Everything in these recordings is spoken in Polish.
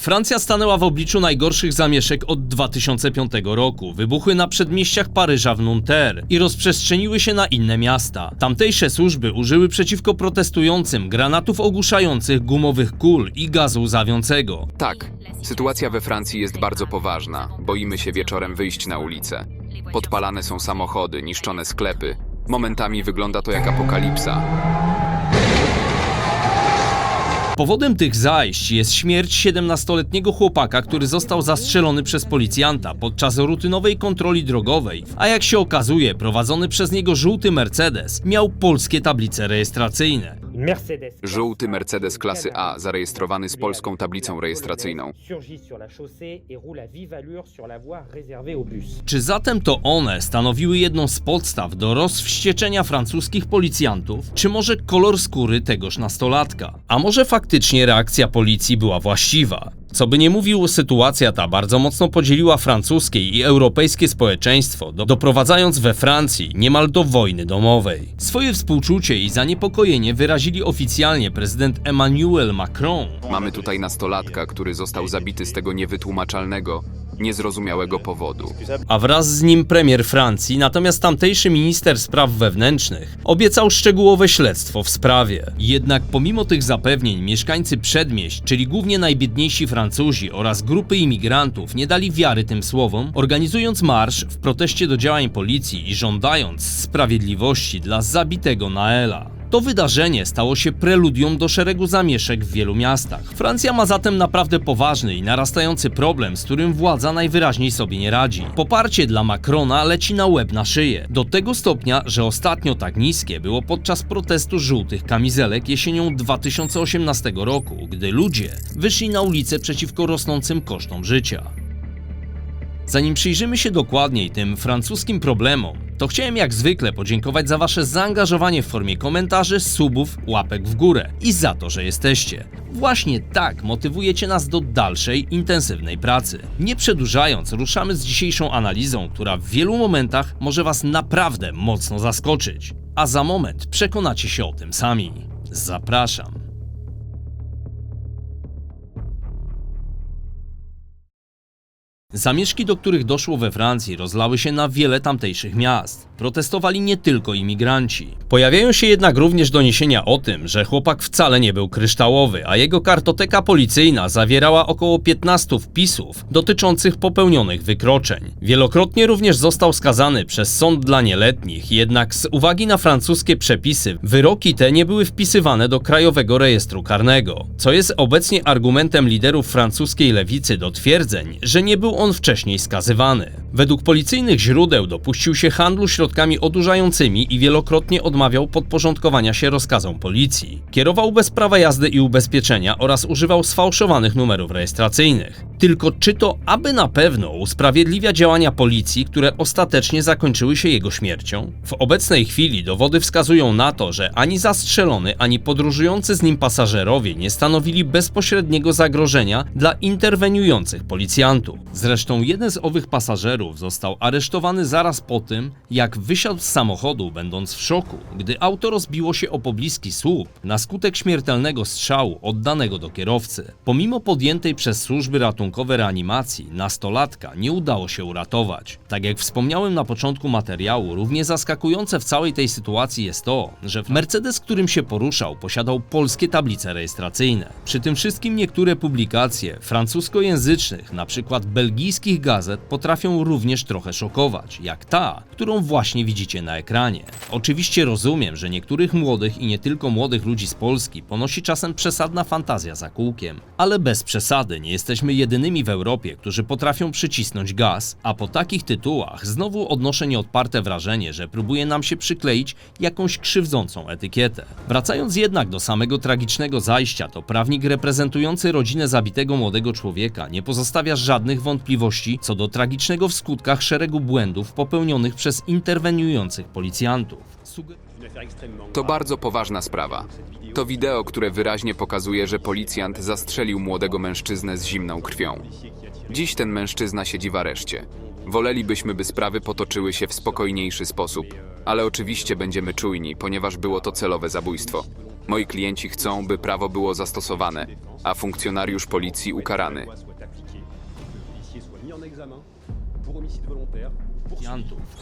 Francja stanęła w obliczu najgorszych zamieszek od 2005 roku. Wybuchły na przedmieściach Paryża w Nanterre i rozprzestrzeniły się na inne miasta. Tamtejsze służby użyły przeciwko protestującym granatów ogłuszających, gumowych kul i gazu łzawiącego. Tak, sytuacja we Francji jest bardzo poważna. Boimy się wieczorem wyjść na ulicę. Podpalane są samochody, niszczone sklepy. Momentami wygląda to jak apokalipsa. Powodem tych zajść jest śmierć 17-letniego chłopaka, który został zastrzelony przez policjanta podczas rutynowej kontroli drogowej, a jak się okazuje, prowadzony przez niego żółty Mercedes miał polskie tablice rejestracyjne. Mercedes. Żółty Mercedes klasy A, zarejestrowany z polską tablicą rejestracyjną. Czy zatem to one stanowiły jedną z podstaw do rozwścieczenia francuskich policjantów, czy może kolor skóry tegoż nastolatka? A może faktycznie reakcja policji była właściwa? Co by nie mówił, sytuacja ta bardzo mocno podzieliła francuskie i europejskie społeczeństwo, do, doprowadzając we Francji niemal do wojny domowej. Swoje współczucie i zaniepokojenie wyrazili oficjalnie prezydent Emmanuel Macron, Mamy tutaj nastolatka, który został zabity z tego niewytłumaczalnego, niezrozumiałego powodu. a wraz z nim premier Francji, natomiast tamtejszy minister spraw wewnętrznych obiecał szczegółowe śledztwo w sprawie. Jednak pomimo tych zapewnień mieszkańcy przedmieść, czyli głównie najbiedniejsi Francuzi oraz grupy imigrantów nie dali wiary tym słowom, organizując marsz w proteście do działań policji i żądając sprawiedliwości dla zabitego Naela. To wydarzenie stało się preludium do szeregu zamieszek w wielu miastach. Francja ma zatem naprawdę poważny i narastający problem, z którym władza najwyraźniej sobie nie radzi. Poparcie dla Macrona leci na łeb na szyję. Do tego stopnia, że ostatnio tak niskie było podczas protestu żółtych kamizelek jesienią 2018 roku, gdy ludzie wyszli na ulicę przeciwko rosnącym kosztom życia. Zanim przyjrzymy się dokładniej tym francuskim problemom, to chciałem jak zwykle podziękować za Wasze zaangażowanie w formie komentarzy, subów, łapek w górę i za to, że jesteście. Właśnie tak motywujecie nas do dalszej, intensywnej pracy. Nie przedłużając, ruszamy z dzisiejszą analizą, która w wielu momentach może Was naprawdę mocno zaskoczyć. A za moment przekonacie się o tym sami. Zapraszam. Zamieszki, do których doszło we Francji, rozlały się na wiele tamtejszych miast. Protestowali nie tylko imigranci. Pojawiają się jednak również doniesienia o tym, że chłopak wcale nie był kryształowy, a jego kartoteka policyjna zawierała około 15 wpisów dotyczących popełnionych wykroczeń. Wielokrotnie również został skazany przez sąd dla nieletnich, jednak z uwagi na francuskie przepisy, wyroki te nie były wpisywane do Krajowego Rejestru Karnego, co jest obecnie argumentem liderów francuskiej lewicy do twierdzeń, że nie był on wcześniej skazywany. Według policyjnych źródeł dopuścił się handlu środkami odurzającymi i wielokrotnie odmawiał podporządkowania się rozkazom policji. Kierował bez prawa jazdy i ubezpieczenia oraz używał sfałszowanych numerów rejestracyjnych. Tylko czy to aby na pewno usprawiedliwia działania policji, które ostatecznie zakończyły się jego śmiercią? W obecnej chwili dowody wskazują na to, że ani zastrzelony, ani podróżujący z nim pasażerowie nie stanowili bezpośredniego zagrożenia dla interweniujących policjantów. Zresztą jeden z owych pasażerów został aresztowany zaraz po tym, jak wysiadł z samochodu, będąc w szoku, gdy auto rozbiło się o pobliski słup na skutek śmiertelnego strzału oddanego do kierowcy. Pomimo podjętej przez służby ratunkowe reanimacji, nastolatka nie udało się uratować. Tak jak wspomniałem na początku materiału, równie zaskakujące w całej tej sytuacji jest to, że Mercedes, którym się poruszał, posiadał polskie tablice rejestracyjne. Przy tym wszystkim niektóre publikacje francuskojęzycznych, na przykład belgijskich gazet, potrafią również trochę szokować, jak ta, którą właśnie widzicie na ekranie. Oczywiście rozumiem, że niektórych młodych i nie tylko młodych ludzi z Polski ponosi czasem przesadna fantazja za kółkiem, ale bez przesady nie jesteśmy jedynymi w Europie, którzy potrafią przycisnąć gaz, a po takich tytułach znowu odnoszę nieodparte wrażenie, że próbuje nam się przykleić jakąś krzywdzącą etykietę. Wracając jednak do samego tragicznego zajścia, to prawnik reprezentujący rodzinę zabitego młodego człowieka nie pozostawia żadnych wątpliwości co do tragicznego w skutkach szeregu błędów popełnionych przez interweniujących policjantów. To bardzo poważna sprawa. To wideo, które wyraźnie pokazuje, że policjant zastrzelił młodego mężczyznę z zimną krwią. Dziś ten mężczyzna siedzi w areszcie. Wolelibyśmy, by sprawy potoczyły się w spokojniejszy sposób, ale oczywiście będziemy czujni, ponieważ było to celowe zabójstwo. Moi klienci chcą, by prawo było zastosowane, a funkcjonariusz policji ukarany.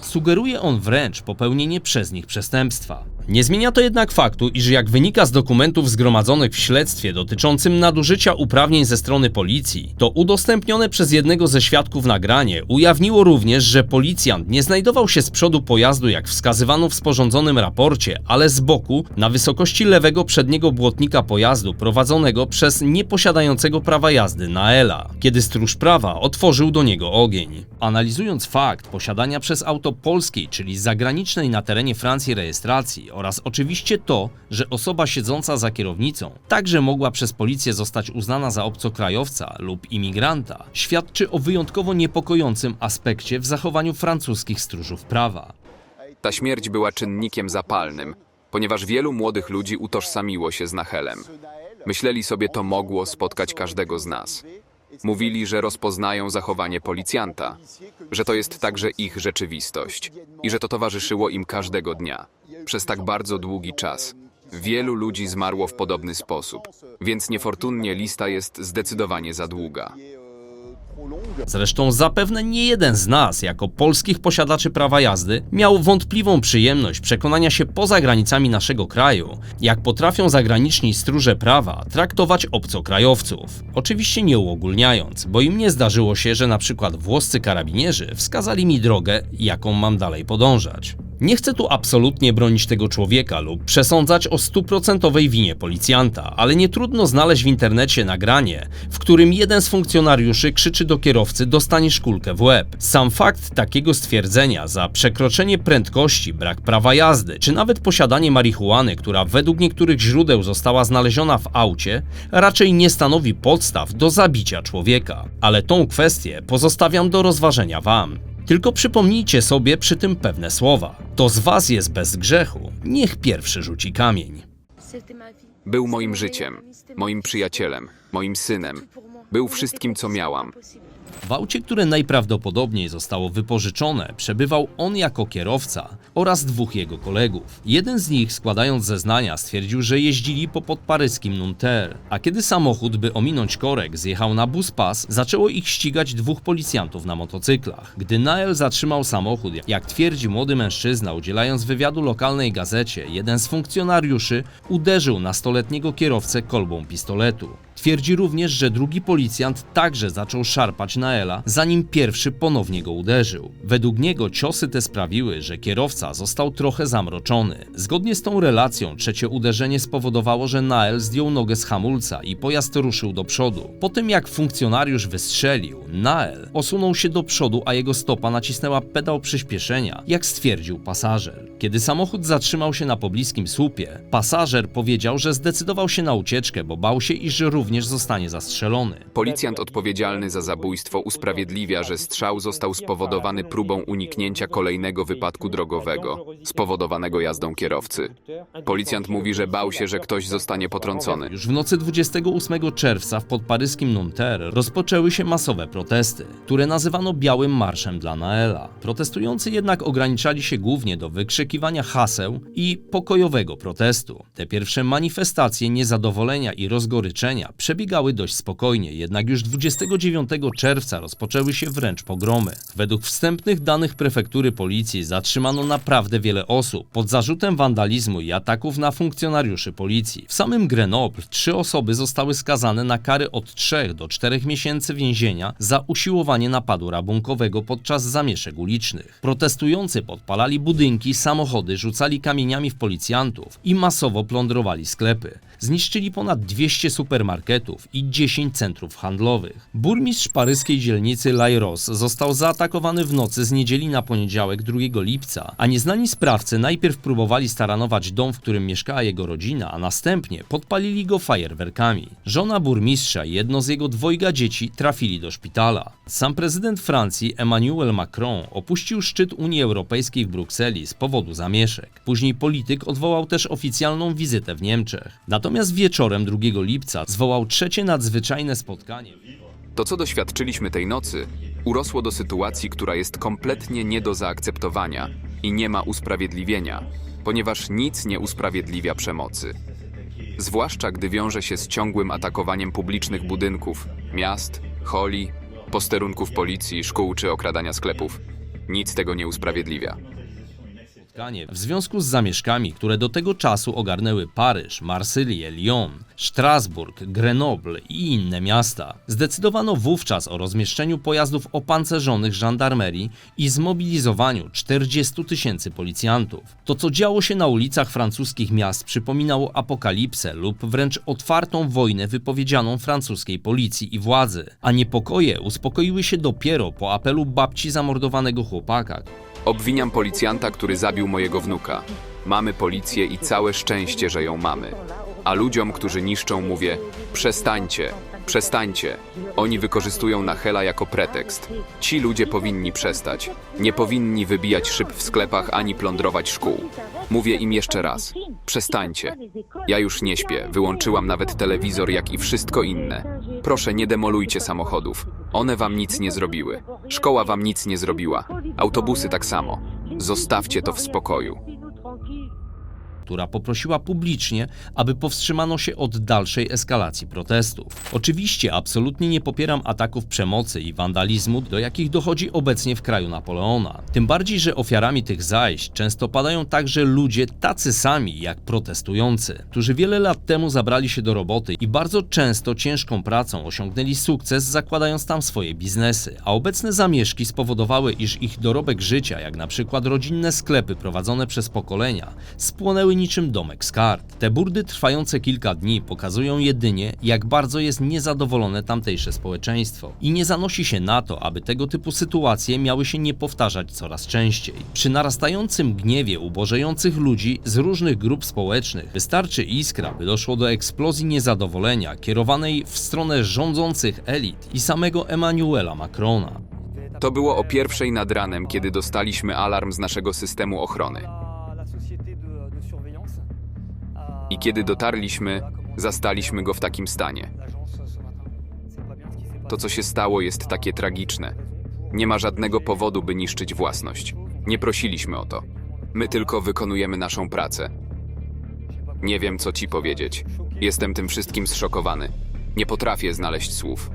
Sugeruje on wręcz popełnienie przez nich przestępstwa. Nie zmienia to jednak faktu, iż jak wynika z dokumentów zgromadzonych w śledztwie dotyczącym nadużycia uprawnień ze strony policji, to udostępnione przez jednego ze świadków nagranie ujawniło również, że policjant nie znajdował się z przodu pojazdu, jak wskazywano w sporządzonym raporcie, ale z boku, na wysokości lewego przedniego błotnika pojazdu prowadzonego przez nieposiadającego prawa jazdy Naela, kiedy stróż prawa otworzył do niego ogień. Analizując fakt posiadania przez auto polskiej, czyli zagranicznej na terenie Francji rejestracji oraz oczywiście to, że osoba siedząca za kierownicą także mogła przez policję zostać uznana za obcokrajowca lub imigranta, świadczy o wyjątkowo niepokojącym aspekcie w zachowaniu francuskich stróżów prawa. Ta śmierć była czynnikiem zapalnym, ponieważ wielu młodych ludzi utożsamiło się z Nachelem. Myśleli sobie, to mogło spotkać każdego z nas. Mówili, że rozpoznają zachowanie policjanta, że to jest także ich rzeczywistość i że to towarzyszyło im każdego dnia, przez tak bardzo długi czas. Wielu ludzi zmarło w podobny sposób, więc niefortunnie lista jest zdecydowanie za długa. Zresztą zapewne nie jeden z nas, jako polskich posiadaczy prawa jazdy, miał wątpliwą przyjemność przekonania się poza granicami naszego kraju, jak potrafią zagraniczni stróże prawa traktować obcokrajowców. Oczywiście nie uogólniając, bo im nie zdarzyło się, że na przykład włoscy karabinierzy wskazali mi drogę, jaką mam dalej podążać. Nie chcę tu absolutnie bronić tego człowieka lub przesądzać o stuprocentowej winie policjanta, ale nie trudno znaleźć w internecie nagranie, w którym jeden z funkcjonariuszy krzyczy do kierowcy dostaniesz kulkę w łeb. Sam fakt takiego stwierdzenia za przekroczenie prędkości, brak prawa jazdy, czy nawet posiadanie marihuany, która według niektórych źródeł została znaleziona w aucie, raczej nie stanowi podstaw do zabicia człowieka. Ale tą kwestię pozostawiam do rozważenia wam. Tylko przypomnijcie sobie przy tym pewne słowa. To z was jest bez grzechu, niech pierwszy rzuci kamień. Był moim życiem, moim przyjacielem, moim synem. Był wszystkim, co miałam. W aucie, które najprawdopodobniej zostało wypożyczone, przebywał on jako kierowca oraz dwóch jego kolegów. Jeden z nich, składając zeznania, stwierdził, że jeździli po podparyskim Nunter, a kiedy samochód, by ominąć korek, zjechał na bus pas, zaczęło ich ścigać dwóch policjantów na motocyklach. Gdy Nael zatrzymał samochód, jak twierdzi młody mężczyzna, udzielając wywiadu lokalnej gazecie, jeden z funkcjonariuszy uderzył nastoletniego kierowcę kolbą pistoletu. Twierdzi również, że drugi policjant także zaczął szarpać Naela, zanim pierwszy ponownie go uderzył. Według niego ciosy te sprawiły, że kierowca został trochę zamroczony. Zgodnie z tą relacją trzecie uderzenie spowodowało, że Nael zdjął nogę z hamulca i pojazd ruszył do przodu. Po tym jak funkcjonariusz wystrzelił, Nael osunął się do przodu, a jego stopa nacisnęła pedał przyspieszenia, jak stwierdził pasażer. Kiedy samochód zatrzymał się na pobliskim słupie, pasażer powiedział, że zdecydował się na ucieczkę, bo bał się, iż również zostanie zastrzelony. Policjant odpowiedzialny za zabójstwo usprawiedliwia, że strzał został spowodowany próbą uniknięcia kolejnego wypadku drogowego, spowodowanego jazdą kierowcy. Policjant mówi, że bał się, że ktoś zostanie potrącony. Już w nocy 28 czerwca w podparyskim Nanterre rozpoczęły się masowe protesty, które nazywano Białym Marszem dla Naela. Protestujący jednak ograniczali się głównie do wykrzykiwania haseł i pokojowego protestu. Te pierwsze manifestacje niezadowolenia i rozgoryczenia przebiegały dość spokojnie, jednak już 29 czerwca rozpoczęły się wręcz pogromy. Według wstępnych danych prefektury policji zatrzymano naprawdę wiele osób pod zarzutem wandalizmu i ataków na funkcjonariuszy policji. W samym Grenoble trzy osoby zostały skazane na kary od 3 do 4 miesięcy więzienia za usiłowanie napadu rabunkowego podczas zamieszek ulicznych. Protestujący podpalali budynki, samochody, rzucali kamieniami w policjantów i masowo plądrowali sklepy. Zniszczyli ponad 200 supermarketów i 10 centrów handlowych. Burmistrz paryskiej dzielnicy Lairos został zaatakowany w nocy z niedzieli na poniedziałek 2 lipca, a nieznani sprawcy najpierw próbowali staranować dom, w którym mieszkała jego rodzina, a następnie podpalili go fajerwerkami. Żona burmistrza i jedno z jego dwojga dzieci trafili do szpitala. Sam prezydent Francji Emmanuel Macron opuścił szczyt Unii Europejskiej w Brukseli z powodu zamieszek. Później polityk odwołał też oficjalną wizytę w Niemczech. Natomiast wieczorem 2 lipca zwołał trzecie nadzwyczajne spotkanie. To, co doświadczyliśmy tej nocy, urosło do sytuacji, która jest kompletnie nie do zaakceptowania i nie ma usprawiedliwienia, ponieważ nic nie usprawiedliwia przemocy. zwłaszcza gdy wiąże się z ciągłym atakowaniem publicznych budynków, miast, holi, posterunków policji, szkół czy okradania sklepów. Nic tego nie usprawiedliwia. Spotkanie w związku z zamieszkami, które do tego czasu ogarnęły Paryż, Marsylię, Lyon, Strasburg, Grenoble i inne miasta. Zdecydowano wówczas o rozmieszczeniu pojazdów opancerzonych żandarmerii i zmobilizowaniu 40 tysięcy policjantów. To, co działo się na ulicach francuskich miast, przypominało apokalipsę lub wręcz otwartą wojnę wypowiedzianą francuskiej policji i władzy, a niepokoje uspokoiły się dopiero po apelu babci zamordowanego chłopaka, Obwiniam policjanta, który zabił mojego wnuka. Mamy policję i całe szczęście, że ją mamy. A ludziom, którzy niszczą, mówię: przestańcie, przestańcie. Oni wykorzystują Nachela jako pretekst. Ci ludzie powinni przestać. Nie powinni wybijać szyb w sklepach ani plądrować szkół. Mówię im jeszcze raz: przestańcie. Ja już nie śpię, wyłączyłam nawet telewizor, jak i wszystko inne. Proszę, nie demolujcie samochodów. One wam nic nie zrobiły. Szkoła wam nic nie zrobiła. Autobusy tak samo. Zostawcie to w spokoju. Która poprosiła publicznie, aby powstrzymano się od dalszej eskalacji protestów. Oczywiście absolutnie nie popieram ataków przemocy i wandalizmu, do jakich dochodzi obecnie w kraju Napoleona. Tym bardziej, że ofiarami tych zajść często padają także ludzie tacy sami jak protestujący, którzy wiele lat temu zabrali się do roboty i bardzo często ciężką pracą osiągnęli sukces, zakładając tam swoje biznesy, a obecne zamieszki spowodowały, iż ich dorobek życia, jak na przykład rodzinne sklepy prowadzone przez pokolenia, spłonęły niczym domek z kart. Te burdy trwające kilka dni pokazują jedynie, jak bardzo jest niezadowolone tamtejsze społeczeństwo i nie zanosi się na to, aby tego typu sytuacje miały się nie powtarzać coraz częściej. Przy narastającym gniewie ubożejących ludzi z różnych grup społecznych wystarczy iskra, by doszło do eksplozji niezadowolenia kierowanej w stronę rządzących elit i samego Emmanuela Macrona. To było o pierwszej nad ranem, kiedy dostaliśmy alarm z naszego systemu ochrony. Kiedy dotarliśmy, zastaliśmy go w takim stanie. To, co się stało, jest takie tragiczne. Nie ma żadnego powodu, by niszczyć własność. Nie prosiliśmy o to. My tylko wykonujemy naszą pracę. Nie wiem, co ci powiedzieć. Jestem tym wszystkim zszokowany. Nie potrafię znaleźć słów.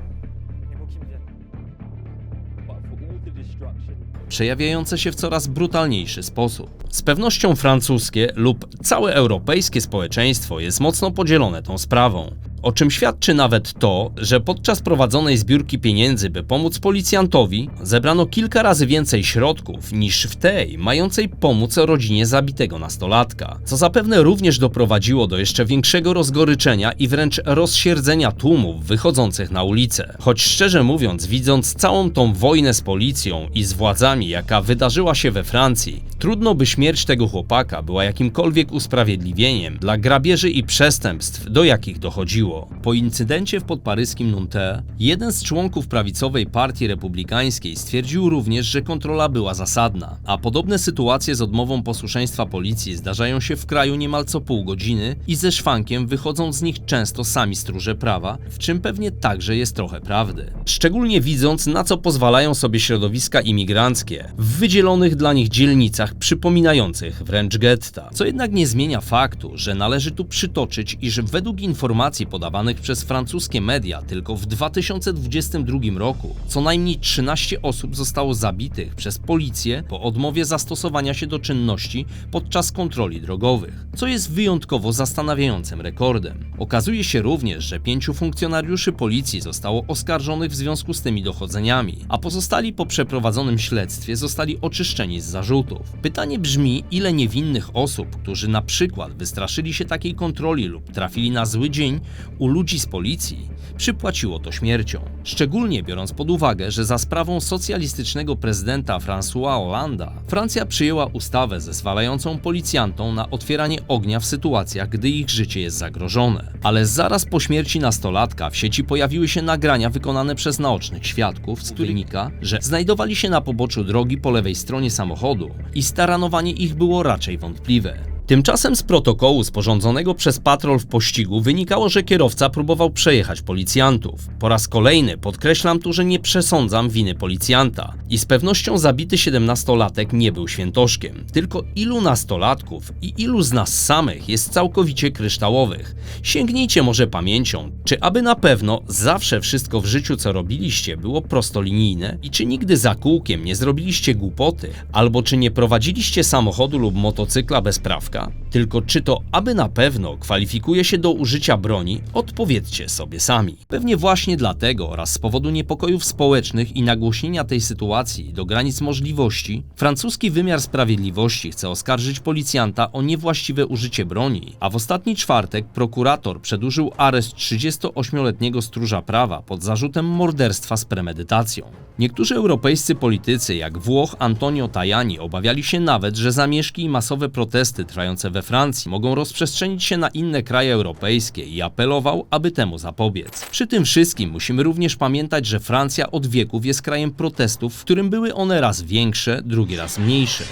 Przejawiające się w coraz brutalniejszy sposób. Z pewnością francuskie lub całe europejskie społeczeństwo jest mocno podzielone tą sprawą. O czym świadczy nawet to, że podczas prowadzonej zbiórki pieniędzy, by pomóc policjantowi, zebrano kilka razy więcej środków niż w tej, mającej pomóc rodzinie zabitego nastolatka, co zapewne również doprowadziło do jeszcze większego rozgoryczenia i wręcz rozsierdzenia tłumów wychodzących na ulicę. Choć szczerze mówiąc, widząc całą tą wojnę z policją i z władzami, jaka wydarzyła się we Francji, trudno by śmierć tego chłopaka była jakimkolwiek usprawiedliwieniem dla grabieży i przestępstw, do jakich dochodziło. Po incydencie w podparyskim Nanterre, jeden z członków prawicowej partii republikańskiej stwierdził również, że kontrola była zasadna, a podobne sytuacje z odmową posłuszeństwa policji zdarzają się w kraju niemal co pół godziny i ze szwankiem wychodzą z nich często sami stróże prawa, w czym pewnie także jest trochę prawdy. Szczególnie widząc, na co pozwalają sobie środowiska imigranckie w wydzielonych dla nich dzielnicach przypominających wręcz getta. Co jednak nie zmienia faktu, że należy tu przytoczyć, iż według informacji podawanych przez francuskie media tylko w 2022 roku co najmniej 13 osób zostało zabitych przez policję po odmowie zastosowania się do czynności podczas kontroli drogowych, co jest wyjątkowo zastanawiającym rekordem. Okazuje się również, że pięciu funkcjonariuszy policji zostało oskarżonych w związku z tymi dochodzeniami, a pozostali po przeprowadzonym śledztwie zostali oczyszczeni z zarzutów. Pytanie brzmi, ile niewinnych osób, którzy na przykład wystraszyli się takiej kontroli lub trafili na zły dzień, u ludzi z policji przypłaciło to śmiercią. Szczególnie biorąc pod uwagę, że za sprawą socjalistycznego prezydenta François Hollanda Francja przyjęła ustawę zezwalającą policjantom na otwieranie ognia w sytuacjach, gdy ich życie jest zagrożone. Ale zaraz po śmierci nastolatka w sieci pojawiły się nagrania wykonane przez naocznych świadków, z których wynika, że znajdowali się na poboczu drogi po lewej stronie samochodu i staranowanie ich było raczej wątpliwe. Tymczasem z protokołu sporządzonego przez patrol w pościgu wynikało, że kierowca próbował przejechać policjantów. Po raz kolejny podkreślam tu, że nie przesądzam winy policjanta i z pewnością zabity 17-latek nie był świętoszkiem. Tylko ilu nastolatków i ilu z nas samych jest całkowicie kryształowych? Sięgnijcie może pamięcią, czy aby na pewno zawsze wszystko w życiu co robiliście było prostolinijne i czy nigdy za kółkiem nie zrobiliście głupoty, albo czy nie prowadziliście samochodu lub motocykla bez prawka? Tylko czy to aby na pewno kwalifikuje się do użycia broni? Odpowiedzcie sobie sami. Pewnie właśnie dlatego oraz z powodu niepokojów społecznych i nagłośnienia tej sytuacji do granic możliwości, francuski wymiar sprawiedliwości chce oskarżyć policjanta o niewłaściwe użycie broni, a w ostatni czwartek prokurator przedłużył areszt 38-letniego stróża prawa pod zarzutem morderstwa z premedytacją. Niektórzy europejscy politycy, jak Włoch Antonio Tajani, obawiali się nawet, że zamieszki i masowe protesty trwające we Francji mogą rozprzestrzenić się na inne kraje europejskie i apelował, aby temu zapobiec. Przy tym wszystkim musimy również pamiętać, że Francja od wieków jest krajem protestów, w którym były one raz większe, drugi raz mniejsze.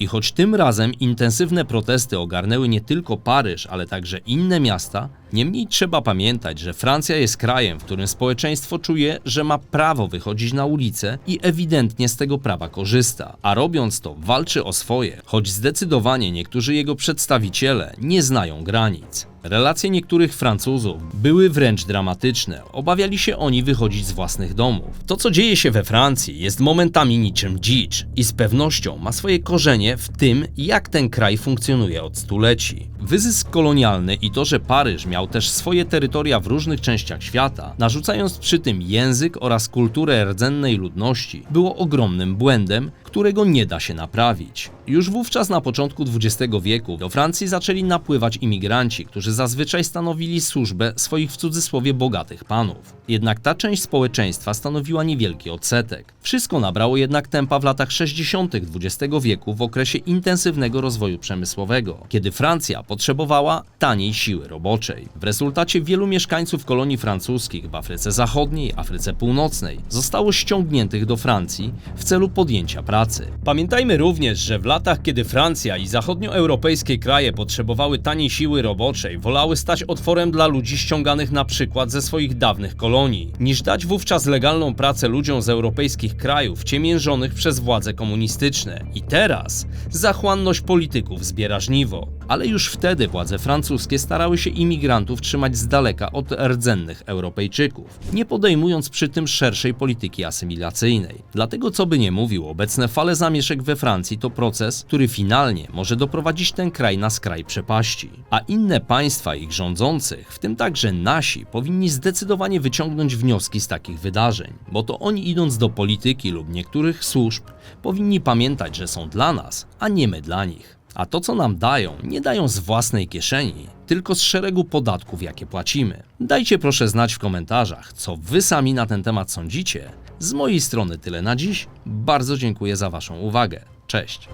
I choć tym razem intensywne protesty ogarnęły nie tylko Paryż, ale także inne miasta, niemniej trzeba pamiętać, że Francja jest krajem, w którym społeczeństwo czuje, że ma prawo wychodzić na ulicę i ewidentnie z tego prawa korzysta, a robiąc to walczy o swoje, choć zdecydowanie niektórzy jego przedstawiciele nie znają granic. Relacje niektórych Francuzów były wręcz dramatyczne. Obawiali się oni wychodzić z własnych domów. To, co dzieje się we Francji, jest momentami niczym dzicz i z pewnością ma swoje korzenie w tym, jak ten kraj funkcjonuje od stuleci. Wyzysk kolonialny i to, że Paryż miał też swoje terytoria w różnych częściach świata, narzucając przy tym język oraz kulturę rdzennej ludności, było ogromnym błędem, którego nie da się naprawić. Już wówczas na początku XX wieku do Francji zaczęli napływać imigranci, którzy zazwyczaj stanowili służbę swoich w cudzysłowie bogatych panów. Jednak ta część społeczeństwa stanowiła niewielki odsetek. Wszystko nabrało jednak tempa w latach 60. XX wieku w okresie intensywnego rozwoju przemysłowego, kiedy Francja potrzebowała taniej siły roboczej. W rezultacie wielu mieszkańców kolonii francuskich w Afryce Zachodniej, Afryce Północnej zostało ściągniętych do Francji w celu podjęcia pracy. Pamiętajmy również, że w latach, kiedy Francja i zachodnioeuropejskie kraje potrzebowały taniej siły roboczej, wolały stać otworem dla ludzi ściąganych na przykład ze swoich dawnych kolonii, niż dać wówczas legalną pracę ludziom z europejskich krajów ciemiężonych przez władze komunistyczne. I teraz zachłanność polityków zbiera żniwo. Ale już wtedy władze francuskie starały się imigrantów trzymać z daleka od rdzennych Europejczyków, nie podejmując przy tym szerszej polityki asymilacyjnej. Dlatego, co by nie mówił, obecne fale zamieszek we Francji to proces, który finalnie może doprowadzić ten kraj na skraj przepaści. A inne państwa ich rządzących, w tym także nasi, powinni zdecydowanie wyciągnąć wnioski z takich wydarzeń, bo to oni idąc do polityki lub niektórych służb, powinni pamiętać, że są dla nas, a nie my dla nich. A to, co nam dają, nie dają z własnej kieszeni, tylko z szeregu podatków, jakie płacimy. Dajcie proszę znać w komentarzach, co wy sami na ten temat sądzicie. Z mojej strony tyle na dziś. Bardzo dziękuję za Waszą uwagę. Cześć.